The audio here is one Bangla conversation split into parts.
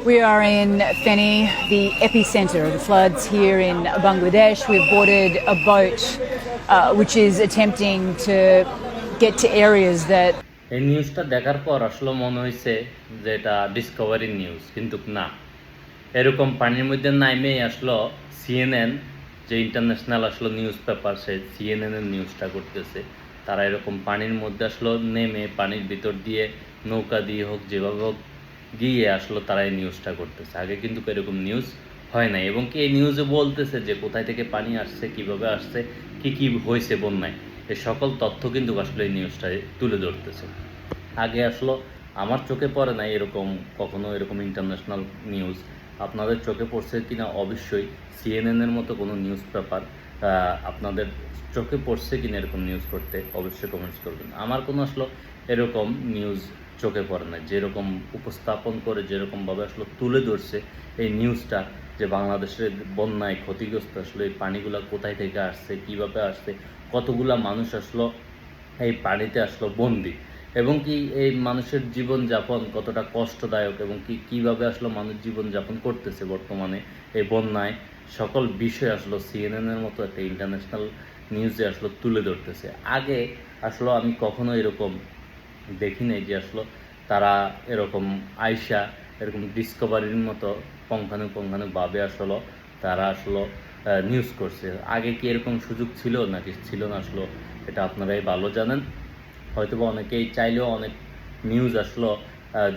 We are in Feni, the epicenter of the floods here in Bangladesh. We've boarded a boat uh, which is attempting to get to areas that এই নিউজটা দেখার পর আসলে মনে হয়েছে যে এটা ডিসকভারি নিউজ কিন্তু না এরকম পানির মধ্যে নাইমেই আসলো সিএনএন যে ইন্টারন্যাশনাল আসলো নিউজ পেপার সে সিএনএন এর নিউজটা করতেছে তারা এরকম পানির মধ্যে আসলো নেমে পানির ভিতর দিয়ে নৌকা দিয়ে হোক যেভাবে হোক গিয়ে আসলো তারা এই নিউজটা করতেছে। আগে কিন্তু এরকম নিউজ হয় না এবং কি এই নিউজে বলতেছে যে, কোথায় থেকে পানি আসছে, কীভাবে আসছে, কি কি হয়েছে বন্যায় এই সকল তথ্য কিন্তু আসলে এই নিউজটায় তুলে ধরতেছে। আগে আসলো, আমার চোখে পড়ে না এরকম কখনো এরকম ইন্টারন্যাশনাল নিউজ আপনাদের চোখে পড়ছে কিনা? অবশ্যই। সিএনএন এর মতো কোনো নিউজ পেপার আপনাদের চোখে পড়ছে কিনা এরকম নিউজ করতে, অবশ্যই কমেন্টস করবেন। আমার কোনো আসলো এরকম নিউজ চোখে পড়ে না। যেরকম উপস্থাপন করে, যেরকমভাবে আসলে তুলে ধরছে এই নিউজটা যে বাংলাদেশের বন্যায় ক্ষতিগ্রস্ত আসলে এই পানিগুলো কোথায় থেকে আসছে, কীভাবে আসছে, কতগুলা মানুষ আসলো এই পানিতে আসলো বন্দি, এবং কি এই মানুষের জীবন যাপন কতটা কষ্টদায়ক, এবং কি কীভাবে আসলো মানুষ জীবন যাপন করতেছে বর্তমানে এই বন্যায় সকল বিষয় আসলো সিএনএন এর মতো একটা ইন্টারন্যাশনাল নিউজে আসলো তুলে ধরতেছে। আগে আসলো আমি কখনো এরকম দেখি নাই যে আসলো তারা এরকম আয়সা এরকম ডিসকভারির মতো পঙ্খানুপঙ্খানুভাবে আসলো তারা আসলো নিউজ করছে। আগে কি এরকম সুযোগ ছিল নাকি ছিল না আসলো এটা আপনারাই ভালো জানেন। হয়তোবা অনেকেই চাইলেও অনেক নিউজ আসলো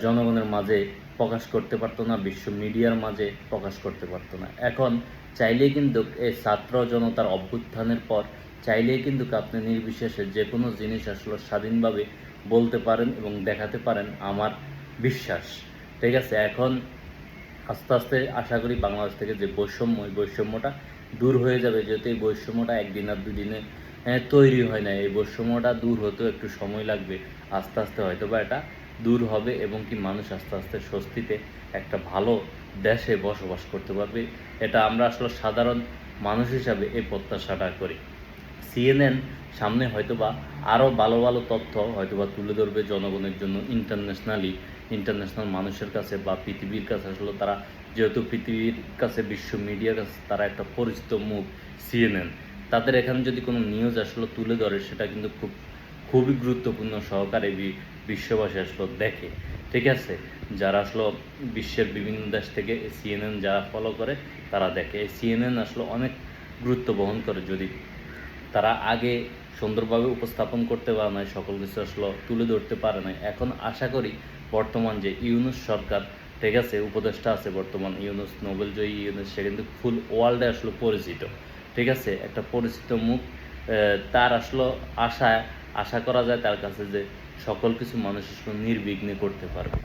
জনগণের মাঝে প্রকাশ করতে পারতো না, বিশ্ব মিডিয়ার মাঝে প্রকাশ করতে পারতো না। এখন চাইলেই কিন্তু এই ছাত্র জনতার অভ্যুত্থানের পর চাইলেই কিন্তু আপনি নির্বিশেষে যে কোনো জিনিস আসলে স্বাধীনভাবে বলতে পারেন এবং দেখাতে পারেন আমার বিশ্বাস। ঠিক আছে, এখন আস্তে আস্তে আশা করি বাংলাদেশ থেকে যে বৈষম্য, এই বৈষম্যটা দূর হয়ে যাবে। যেহেতু এই বৈষম্যটা একদিন আর দুই দিনে তৈরি হয় না। এই বৈষম্যটা দূর হতেও একটু সময় লাগবে। আস্তে আস্তে হয়তো বা এটা দূর হবে এবং কি মানুষ আস্তে আস্তে স্বস্তিতে একটা ভালো দেশে বসবাস করতে পারবে। এটা আমরা আসলে সাধারণ মানুষ হিসাবে এই প্রত্যাশাটা করি। সিএনএন সামনে হয়তোবা আরও ভালো ভালো তথ্য হয়তোবা তুলে ধরবে জনগণের জন্য ইন্টারন্যাশনালি ইন্টারন্যাশনাল মানুষের কাছে বা পৃথিবীর কাছে। আসলে তারা যেহেতু পৃথিবীর কাছে, বিশ্ব মিডিয়ার কাছে তারা একটা পরিচিত মুখ সিএনএন তাদের এখানে যদি কোনো নিউজ আসলে তুলে ধরে, সেটা কিন্তু খুব খুবই গুরুত্বপূর্ণ সহকারে বিশ্ববাসী আসলে দেখে। ঠিক আছে? যারা আসলে বিশ্বের বিভিন্ন দেশ থেকে সিএনএন যারা ফলো করে, তারা দেখে। সিএনএন আসলে অনেক গুরুত্ব বহন করে। যদি তারা আগে সুন্দরভাবে উপস্থাপন করতে পারে না সকল কিছু আসলে তুলে ধরতে পারে না এখন আশা করি বর্তমান যে ইউনুস সরকার, ঠিক আছে, উপদেষ্টা আছে বর্তমান ইউনুস নোবেল জয়ী ইউনুস, সে কিন্তু ফুল ওয়ার্ল্ডে আসলে পরিচিত। ঠিক আছে? একটা পরিচিত মুখ তার আসলে আশা আশা করা যায় তার কাছে যে সকল কিছু মানুষ নির্বিঘ্নে করতে পারবে।